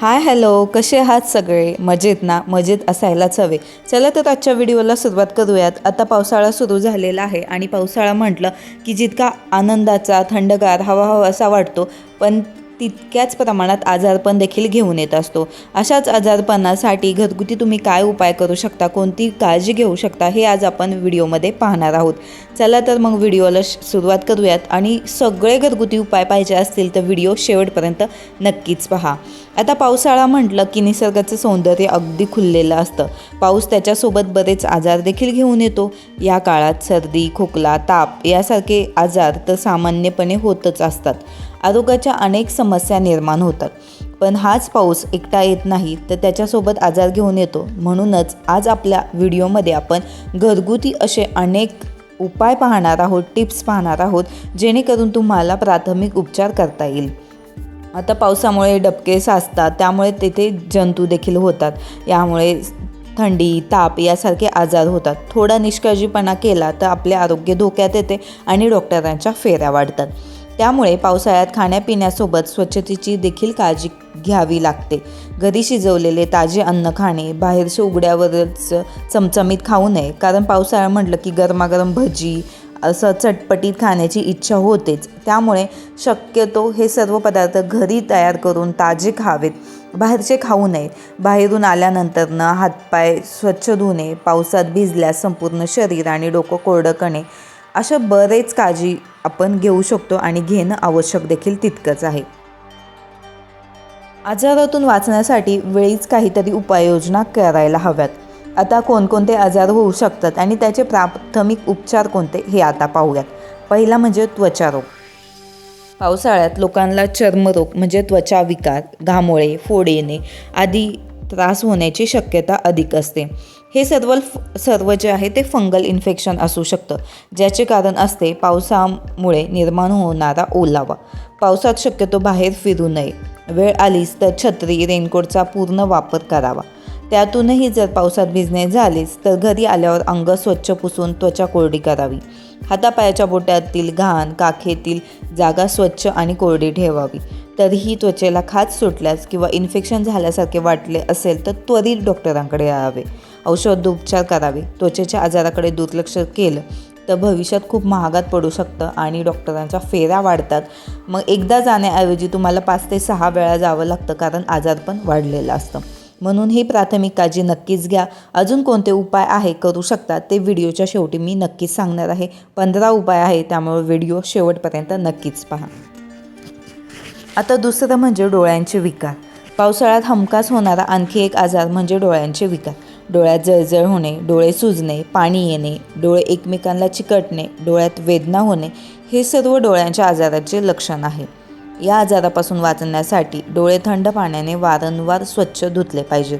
Hi hello. कसे आहात सगळे? मजेत ना? मजेत असायलाच हवे. चला तर आजच्या व्हिडिओला सुरुवात करूयात. आता पावसाळा सुरू झालेला आहे आणि पावसाळा म्हटलं की जितका आनंदाचा थंडगार हवा हवा असा वाटतो पण तितक्याच प्रमाणात आजारपण देखील घेऊन येत असतो. अशाच आजारपणासाठी घरगुती तुम्ही काय उपाय करू शकता? कोणती काळजी घेऊ शकता? हे आज आपण व्हिडिओमध्ये पाहणार आहोत. चला तर मग व्हिडिओला सुरुवात करूयात आणि सगळे घरगुती उपाय पाहिजे असतील तर व्हिडिओ शेवटपर्यंत नक्कीच पहा. आता पावसाळा म्हटलं की निसर्गाचं सौंदर्य अगदी खुललेलं असतं. पाऊस त्याच्यासोबत बरेच आजार देखील घेऊन येतो. या काळात सर्दी खोकला ताप यासारखे आजार तर सामान्यपणे होतच असतात. आरोग्याच्या अनेक समस्या निर्माण होतात. पण हाच पाऊस एकटा येत नाही तर त्याच्यासोबत आजार घेऊन येतो. म्हणूनच आज आपल्या व्हिडिओमध्ये आपण घरगुती असे अनेक उपाय पाहणार आहोत टिप्स पाहणार आहोत जेणेकरून तुम्हाला प्राथमिक उपचार करता येईल. आता पावसामुळे डबके साचतात त्यामुळे तेथे जंतू देखील होतात. यामुळे थंडी ताप यासारखे आजार होतात. थोडा निष्काळजीपणा केला तर आपले आरोग्य धोक्यात येते आणि डॉक्टरांच्या फेऱ्या वाढतात. त्यामुळे पावसाळ्यात खाण्यापिण्यासोबत स्वच्छतेची देखील काळजी घ्यावी लागते. घरी शिजवलेले ताजे अन्न खाणे बाहेरचे उघड्यावरच चमचमीत खाऊ नये कारण पावसाळा म्हटलं की गरमागरम भजी असं चटपटीत खाण्याची इच्छा होतेच. त्यामुळे शक्यतो हे सर्व पदार्थ घरी तयार करून ताजे खावेत. बाहेरचे खाऊ नये. बाहेरून आल्यानंतरनं हातपाय स्वच्छ धुणे पावसात भिजल्यास संपूर्ण शरीर आणि डोकं कोरडं करणे अशा बरेच काळजी आपण घेऊ शकतो आणि घेणं आवश्यक देखील तितकंच आहे. आजारातून वाचण्यासाठी वेळीच काहीतरी उपाययोजना करायला हव्यात. आता कोणकोणते आजार होऊ शकतात आणि त्याचे प्राथमिक उपचार कोणते हे आता पाहूयात. पहिला म्हणजे त्वचारोग पावसाळ्यात लोकांना चर्मरोग म्हणजे त्वचा विकार घामोळे फोड येणे आदी त्रास होण्याची शक्यता अधिक असते. हे सर्व सर्व जे आहे ते फंगल इन्फेक्शन असू शकतं. ज्याचे कारण असते पावसामुळे निर्माण होणारा ओलावा. पावसात शक्यतो बाहेर फिरू नये. वेळ आलीच तर छत्री रेनकोटचा पूर्ण वापर करावा. त्यातूनही जर पावसात भिजणे झालीच तर घरी आल्यावर अंग स्वच्छ पुसून त्वचा कोरडी करावी. हातापायाच्या बोटातील घाण काखेतील जागा स्वच्छ आणि कोरडी ठेवावी. तरीही त्वचेला खाज सुटल्यास किंवा इन्फेक्शन झाल्यासारखे वाटले असेल तर त्वरित डॉक्टरांकडे यावे. औषधोपचार करावे. त्वचेच्या आजाराकडे दुर्लक्ष केलं तर भविष्यात खूप महागात पडू शकतं आणि डॉक्टरांच्या फेऱ्या वाढतात. मग एकदा जाण्याऐवजी तुम्हाला पाच ते सहा वेळा जावं लागतं कारण आजार पण वाढलेलं असतं. म्हणून ही प्राथमिक काळजी नक्कीच घ्या. अजून कोणते उपाय आहे करू शकता ते व्हिडिओच्या शेवटी मी नक्कीच सांगणार आहे. पंधरा उपाय आहे त्यामुळे व्हिडिओ शेवटपर्यंत नक्कीच पहा. आता दुसरं म्हणजे डोळ्यांचे विकार. पावसाळ्यात हमखास होणारा आणखी एक आजार म्हणजे डोळ्यांचे विकार. डोळ्यात जळजळ होणे डोळे सुजणे पाणी येणे डोळे एकमेकांना चिकटणे डोळ्यात वेदना होणे हे सर्व डोळ्यांच्या आजाराचे लक्षण आहे. या आजारापासून वाचण्यासाठी डोळे थंड पाण्याने वारंवार स्वच्छ धुतले पाहिजेत.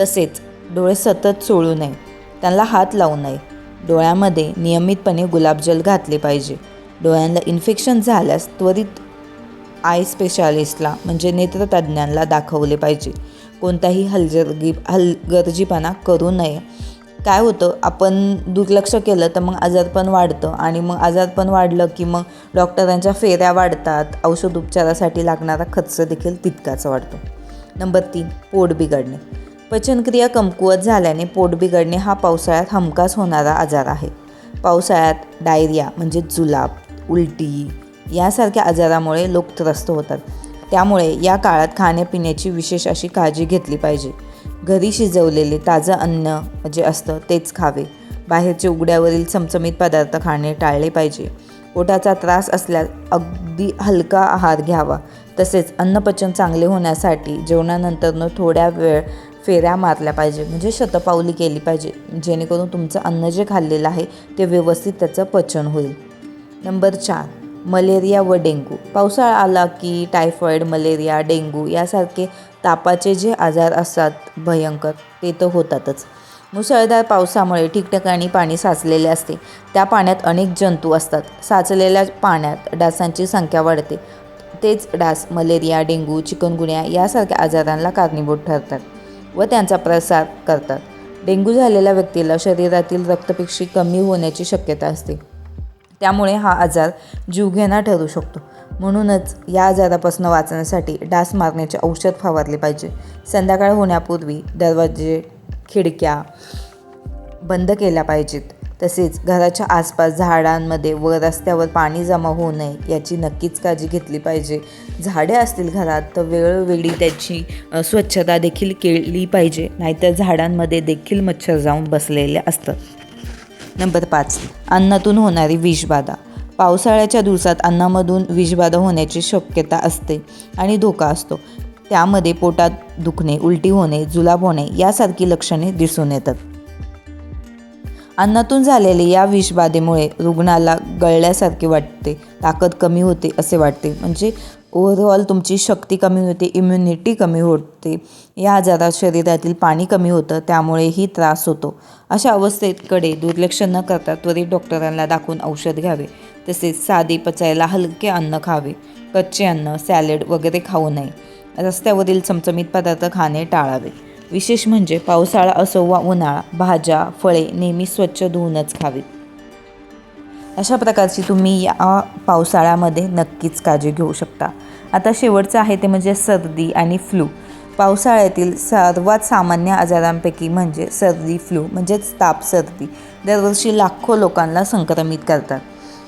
तसेच डोळे सतत चोळू नये त्यांना हात लावू नये. डोळ्यामध्ये नियमितपणे गुलाबजल घातले पाहिजे. डोळ्यांना इन्फेक्शन झाल्यास त्वरित आय स्पेशालिस्टला म्हणजे नेत्रतज्ज्ञांना दाखवले पाहिजे. कोणताही हलजर्गी हलगर्जीपणा करू नये. काय होतं आपण दुर्लक्ष केलं तर मग आजारपण वाढतं आणि मग आजारपण वाढलं की मग डॉक्टरांच्या फेऱ्या वाढतात. औषध उपचारासाठी लागणारा खर्च देखील तितकाच वाढतो. नंबर तीन पोट बिघडणे. पचनक्रिया कमकुवत झाल्याने पोट बिघडणे हा पावसाळ्यात हमखास होणारा आजार आहे. पावसाळ्यात डायरिया म्हणजे जुलाब उलटी यासारख्या आजारामुळे लोक त्रस्त होतात. त्यामुळे या काळात खाण्यापिण्याची विशेष अशी काळजी घेतली पाहिजे. घरी शिजवलेले ताजं अन्न जे असतं तेच खावे. बाहेरचे उघड्यावरील चमचमीत पदार्थ खाणे टाळले पाहिजे. पोटाचा त्रास असल्यास अगदी हलका आहार घ्यावा. तसेच अन्नपचन चांगले होण्यासाठी जेवणानंतरनं थोड्या वेळ फेऱ्या मारल्या पाहिजे. म्हणजे शतपावली केली पाहिजे. जेणेकरून तुमचं अन्न जे खाल्लेलं आहे ते व्यवस्थित त्याचं पचन होईल. नंबर चार. मलेरिया व डेंगू. पावसाळा आला की टायफॉईड मलेरिया डेंगू यासारखे तापाचे जे आजार असतात भयंकर ते तर होतातच. मुसळधार पावसामुळे ठिकठिकाणी पाणी साचलेले असते. त्या पाण्यात अनेक जंतू असतात. साचलेल्या पाण्यात डासांची संख्या वाढते. तेच डास मलेरिया डेंगू चिकनगुन्या यासारख्या आजारांना कारणीभूत ठरतात व त्यांचा प्रसार करतात. डेंग्यू झालेल्या व्यक्तीला शरीरातील रक्तपेशी कमी होण्याची शक्यता असते. त्यामुळे हा आजार जीवघेणा ठरू शकतो. म्हणूनच या आजारापासून वाचण्यासाठी डास मारण्याचे औषध फवारले पाहिजे. संध्याकाळ होण्यापूर्वी दरवाजे खिडक्या बंद केल्या पाहिजेत. तसेच घराच्या आसपास झाडांमध्ये व रस्त्यावर पाणी जमा होऊ नये याची नक्कीच काळजी घेतली पाहिजे. झाडे असतील घरात तर वेळोवेळी त्याची स्वच्छता देखील केली पाहिजे. नाहीतर झाडांमध्ये देखील मच्छर जाऊन बसलेले असतात. नंबर पाच. अन्नातून होणारी विषबाधा. पावसाळ्याच्या दिवसात अन्नामधून विषबाधा होण्याची शक्यता असते आणि धोका असतो. त्यामध्ये पोटात दुखणे उलटी होणे जुलाब होणे यासारखी लक्षणे दिसून येतात. अन्नातून झालेले या विषबाधेमुळे रुग्णाला गळल्यासारखे वाटते ताकद कमी होते असे वाटते. म्हणजे ओव्हरऑल तुमची शक्ती कमी होते इम्युनिटी कमी होते. या आजारात शरीरातील पाणी कमी होतं त्यामुळेही त्रास होतो. अशा अवस्थेकडे दुर्लक्ष न करता त्वरित डॉक्टरांना दाखवून औषध घ्यावे. तसेच साधे पचायला हलके अन्न खावे. कच्चे अन्न सॅलड वगैरे खाऊ नये. रस्त्यावरील चमचमीत पदार्थ खाणे टाळावे. विशेष म्हणजे पावसाळा असो वा उन्हाळा भाज्या फळे नेहमी स्वच्छ धुवूनच खावीत अशा प्रकारची तुम्ही या पावसाळ्यामध्ये नक्कीच काळजी घेऊ शकता. आता शेवटचं आहे ते म्हणजे सर्दी आणि फ्लू. पावसाळ्यातील सर्वात सामान्य आजारांपैकी म्हणजे सर्दी फ्लू म्हणजेच ताप सर्दी दरवर्षी लाखो लोकांना संक्रमित करतात.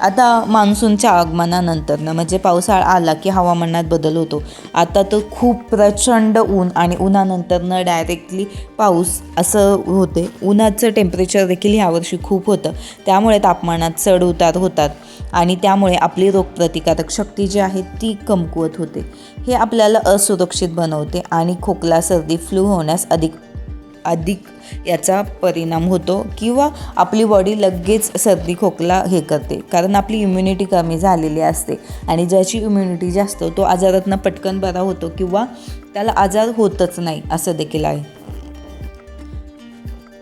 आता मान्सूनच्या आगमनानंतरनं म्हणजे पावसाळा आला की हवामानात बदल होतो. आता तर खूप प्रचंड ऊन आणि उन्हानंतरनं डायरेक्टली पाऊस असं होते. उन्हाचं टेम्परेचर देखील ह्यावर्षी खूप होतं. त्यामुळे तापमानात चढ उतार होतात आणि त्यामुळे आपली रोगप्रतिकारक शक्ती जी आहे ती कमकुवत होते. हे आपल्याला असुरक्षित बनवते आणि खोकला सर्दी फ्लू होण्यास अधिक अधिक याचा परिणाम होतो किंवा आपली बॉडी लगेच सर्दी खोकला हे करते. कारण आपली इम्युनिटी कमी झालेली असते आणि ज्याची इम्युनिटी जास्त तो आजारातनं पटकन बरा होतो किंवा त्याला आजार होतच नाही असं देखील आहे.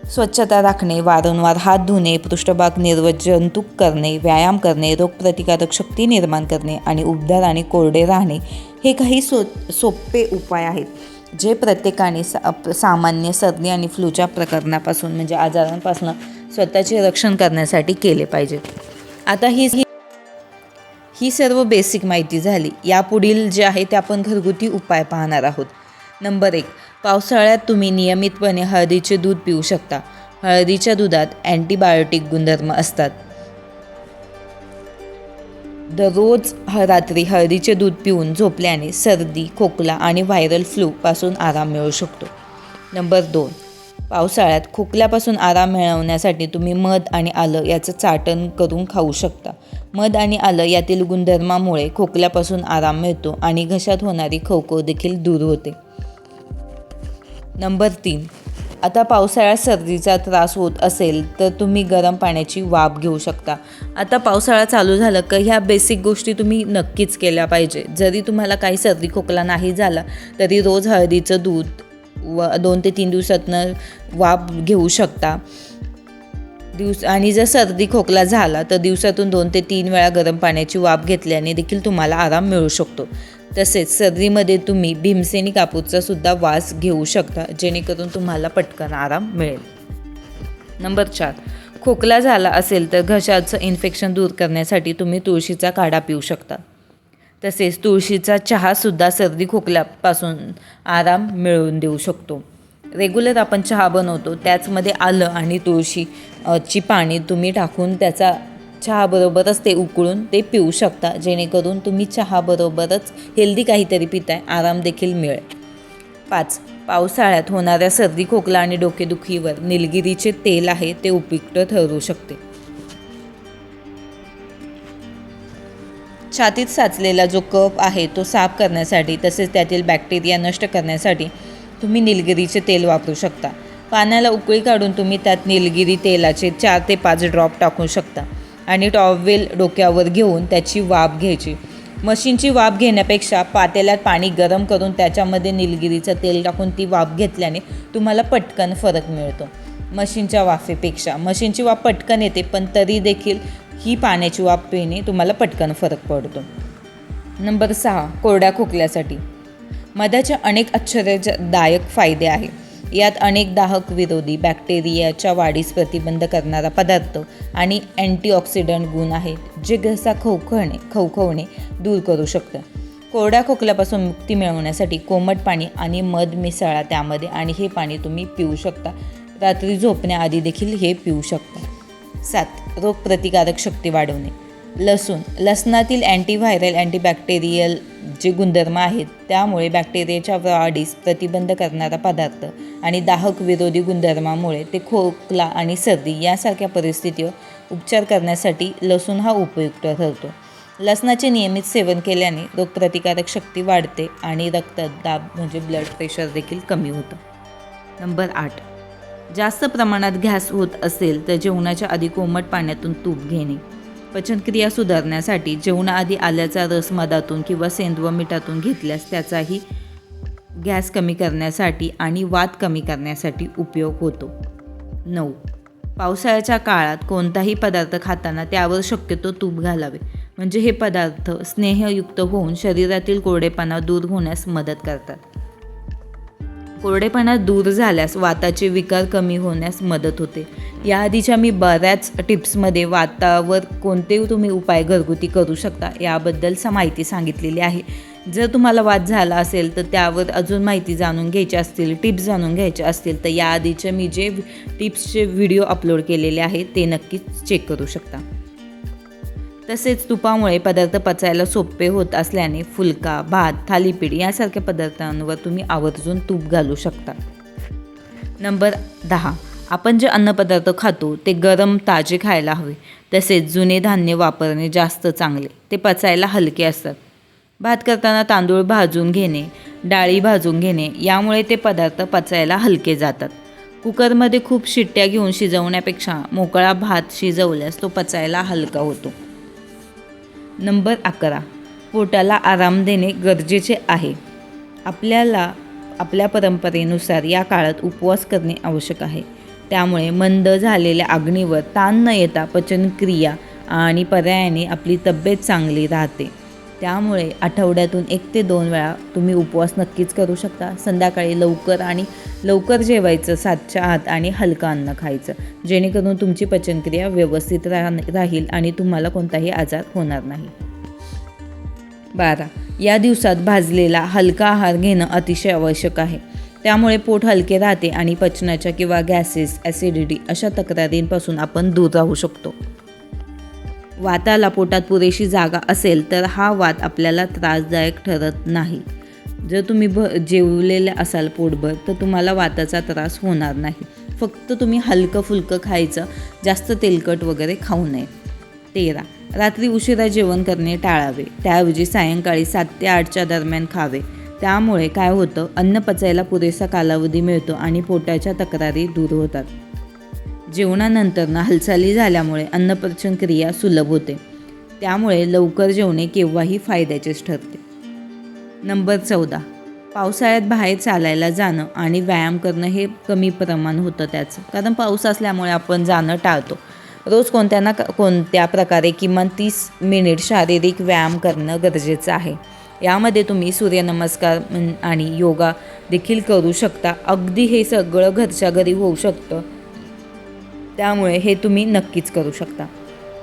स्वच्छता राखणे वारंवार हात धुणे पृष्ठभाग निर्वजंतुक करणे व्यायाम करणे रोगप्रतिकारक शक्ती निर्माण करणे आणि उबदार आणि कोरडे राहणे हे काही सो सोपे उपाय आहेत. जे प्रत्येकाने सा सामान्य सर्दी आणि फ्लूच्या प्रकरणापासून म्हणजे आजारांपासून स्वतःचे रक्षण करण्यासाठी केले पाहिजेत आता ही ही- ही सर्व बेसिक माहिती झाली. यापुढील जे आहे ते आपण घरगुती उपाय पाहणार आहोत. नंबर एक पावसाळ्यात तुम्ही नियमितपणे हळदीचे दूध पिऊ शकता. हळदीच्या दुधात अँटीबायोटिक गुणधर्म असतात. दररोज ह रात्री हळदीचे दूध पिऊन झोपल्याने सर्दी खोकला आणि व्हायरल फ्लूपासून आराम मिळू शकतो. नंबर दोन पावसाळ्यात खोकल्यापासून आराम मिळवण्यासाठी तुम्ही मध आणि आलं याचं चाटण करून खाऊ शकता. मध आणि आलं यातील गुणधर्मामुळे खोकल्यापासून आराम मिळतो आणि घशात होणारी खवखव देखील दूर होते. नंबर तीन आता पावसाळ्यात सर्दीचा त्रास होत असेल तर तुम्ही गरम पाण्याची वाफ घेऊ शकता. आता पावसाळा चालू झालं का ह्या बेसिक गोष्टी तुम्ही नक्कीच केल्या पाहिजे. जरी तुम्हाला काही सर्दी खोकला नाही झाला तरी रोज हळदीचं दूध व दोन ते तीन दिवसातनं वाफ घेऊ शकता. दिवस आणि जर सर्दी खोकला झाला तर दिवसातून दोन ते तीन वेळा गरम पाण्याची वाफ घेतल्याने देखील तुम्हाला आराम मिळू शकतो. तसेच सर्दीमध्ये तुम्ही भीमसेनी कापूरचा सुद्धा वास घेऊ शकता जेणेकरून तुम्हाला पटकन आराम मिळेल. नंबर चार. खोकला झाला असेल तर घशाचं इन्फेक्शन दूर करण्यासाठी तुम्ही तुळशीचा काढा पिऊ शकता. तसेच तुळशीचा चहासुद्धा सर्दी खोकल्यापासून आराम मिळवून देऊ शकतो. रेग्युलर आपण चहा बनवतो त्याचमध्ये आलं आणि तुळशी ची पाणी तुम्ही टाकून त्याचा चहाबरोबरच ते उकळून ते पिऊ शकता जेणेकरून तुम्ही चहाबरोबरच हेल्दी काहीतरी पिताय आराम देखील मिळेल. पाच पावसाळ्यात होणाऱ्या सर्दी खोकला आणि डोकेदुखीवर निलगिरीचे तेल आहे ते उपयुक्त ठरू शकते. छातीत साचलेला जो कफ आहे तो साफ करण्यासाठी तसेच त्यातील बॅक्टेरिया नष्ट करण्यासाठी तुम्ही निलगिरीचे तेल वापरू शकता. पाण्याला उकळी काढून तुम्ही त्यात निलगिरी तेलाचे चार ते पाच ड्रॉप टाकू शकता. आणि टॉवेल डोक्यावर घेऊन त्याची वाफ घ्यायची. मशीनची वाफ घेण्यापेक्षा पातेल्यात पाणी गरम करून त्याच्यामध्ये निलगिरीचं तेल टाकून ती वाफ घेतल्याने तुम्हाला पटकन फरक मिळतो. मशीनच्या वाफेपेक्षा. मशीनची वाफ पटकन येते पण तरी देखील ही पाण्याची वाफ पिणे तुम्हाला पटकन फरक पडतो. नंबर सहा कोरड्या खोकल्यासाठी. मधाचे अनेक आश्चर्यदायक फायदे आहेत. यात अनेक दाहक विरोधी बॅक्टेरियाच्या वाढीस प्रतिबंध करणारा पदार्थ आणि अँटीऑक्सिडंट गुण आहेत जे घसा खवखवणे खवखवणे दूर करू शकतं. कोरड्या खोकल्यापासून मुक्ती मिळवण्यासाठी कोमट पाणी आणि मध मिसळा त्यामध्ये आणि हे पाणी तुम्ही पिऊ शकता. रात्री झोपण्याआधी देखील हे पिऊ शकता. सात रोगप्रतिकारक शक्ती वाढवणे. लसूण. लसणातील अँटीव्हायरल अँटीबॅक्टेरियल जे गुणधर्म आहेत त्यामुळे बॅक्टेरियाच्या वाढीस प्रतिबंध करणारा पदार्थ आणि दाहक विरोधी गुणधर्मामुळे ते खोकला आणि सर्दी यासारख्या परिस्थितीवर उपचार करण्यासाठी लसूण हा उपयुक्त ठरतो. लसणाचे नियमित सेवन केल्याने रोगप्रतिकारक शक्ती वाढते आणि रक्तदाब म्हणजे ब्लड प्रेशर देखील कमी होतं. नंबर आठ. जास्त प्रमाणात गॅस होत असेल तर जेवणाच्या आधी कोमट पाण्यातून तूप घेणे. पचनक्रिया सुधारण्यासाठी जेवणाआधी आल्याचा रस मधातून किंवा सेंदव मिठातून घेतल्यास त्याचाही गॅस कमी करण्यासाठी आणि वात कमी करण्यासाठी उपयोग होतो. नऊ. पावसाळ्याच्या काळात कोणताही पदार्थ खाताना त्यावर शक्यतो तूप घालावे. म्हणजे हे पदार्थ स्नेहयुक्त होऊन शरीरातील कोरडेपणा दूर होण्यास मदत करतात. कोरडेपणा दूर झाल्यास वाताचे विकार कमी होण्यास मदत होते. याआधीच्या मी बऱ्याच टिप्समध्ये वातावर कोणते तुम्ही उपाय घरगुती करू शकता याबद्दल सा माहिती सांगितलेली आहे. जर तुम्हाला वाद झाला असेल तर त्यावर अजून माहिती जाणून घ्यायची असतील टिप्स जाणून घ्यायचे असतील तर याआधीचे मी जे टिप्सचे व्हिडिओ अपलोड केलेले आहे ते नक्कीच चेक करू शकता. तसेच तुपामुळे पदार्थ पचायला सोपे होत असल्याने फुलका भात थालीपीठ यासारख्या पदार्थांवर तुम्ही आवर्जून तूप घालू शकता. नंबर दहा. आपण जे अन्नपदार्थ खातो ते गरम ताजे खायला हवे. तसेच जुने धान्य वापरणे जास्त चांगले. ते पचायला हलके असतात. भात करताना तांदूळ भाजून घेणे डाळी भाजून घेणे यामुळे ते पदार्थ पचायला हलके जातात. कुकरमध्ये खूप शिट्ट्या घेऊन शिजवण्यापेक्षा मोकळा भात शिजवल्यास तो पचायला हलका होतो. नंबर अकरा. पोटाला आराम देणे गरजेचे आहे. आपल्याला आपल्या परंपरेनुसार या काळात उपवास करणे आवश्यक आहे. त्यामुळे मंद झालेल्या अग्नीवर ताण न येता पचनक्रिया आणि पर्यायाने आपली तब्येत चांगली राहते. त्यामुळे आठवड्यातून एक ते दोन वेळा तुम्ही उपवास नक्कीच करू शकता. संध्याकाळी लवकर आणि लवकर जेवायचं सातच्या आत आणि हलकं अन्न खायचं. जेणेकरून तुमची पचनक्रिया व्यवस्थित राह राहील आणि तुम्हाला कोणताही आजार होणार नाही. बारा. या दिवसात भाजलेला हलका आहार घेणं अतिशय आवश्यक आहे. त्यामुळे पोट हलके राहते आणि पचनाच्या किंवा गॅसेस ॲसिडिटी अशा तक्रारींपासून आपण दूर राहू शकतो. वाताला पोटात पुरेशी जागा असेल तर हा वात आपल्याला त्रासदायक ठरत नाही. जर तुम्ही भ जेवलेले असाल पोटभर तर तुम्हाला वाताचा त्रास होणार नाही. फक्त तुम्ही हलकं फुलकं खायचं जास्त तेलकट वगैरे खाऊ नये. तेरा. रात्री उशिरा जेवण करणे टाळावे. त्याऐवजी सायंकाळी सात ते आठच्या दरम्यान खावे. त्यामुळे काय होतं अन्न पचायला पुरेसा कालावधी मिळतो आणि पोटाच्या तक्रारी दूर होतात. जेवणानंतर ना हालचाली झाल्यामुळे अन्नपचन क्रिया सुलभ होते. त्यामुळे लवकर जेवणे केव्हाही फायद्याचेच ठरते. नंबर चौदा. पावसाळ्यात बाहेर चालायला जाणं आणि व्यायाम करणं हे कमी प्रमाण होतं त्याचं. कारण पाऊस असल्यामुळे आपण जाणं टाळतो. रोज कोणत्या ना कोणत्या प्रकारे किमान तीस मिनिट शारीरिक व्यायाम करणं गरजेचं आहे. यामध्ये तुम्ही सूर्यनमस्कार आणि योगा देखील करू शकता. अगदी हे सगळं घरच्या घरी होऊ शकतं. त्यामुळे हे तुम्ही नक्कीच करू शकता.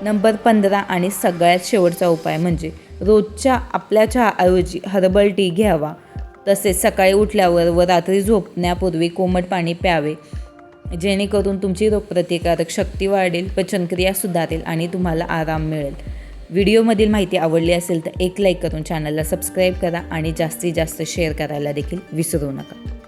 नंबर पंधरा आणि सगळ्यात शेवटचा उपाय म्हणजे रोजच्या आपल्या चहाऐवजी हर्बल टी घ्यावा. तसेच सकाळी उठल्यावर व रात्री झोपण्यापूर्वी कोमट पाणी प्यावे. जेणेकरून तुमची रोगप्रतिकारक शक्ती वाढेल पचनक्रिया सुधारेल आणि तुम्हाला आराम मिळेल. व्हिडिओमधील माहिती आवडली असेल तर एक लाईक करून चॅनलला सबस्क्राईब करा आणि जास्तीत जास्त शेअर करायला देखील विसरू नका.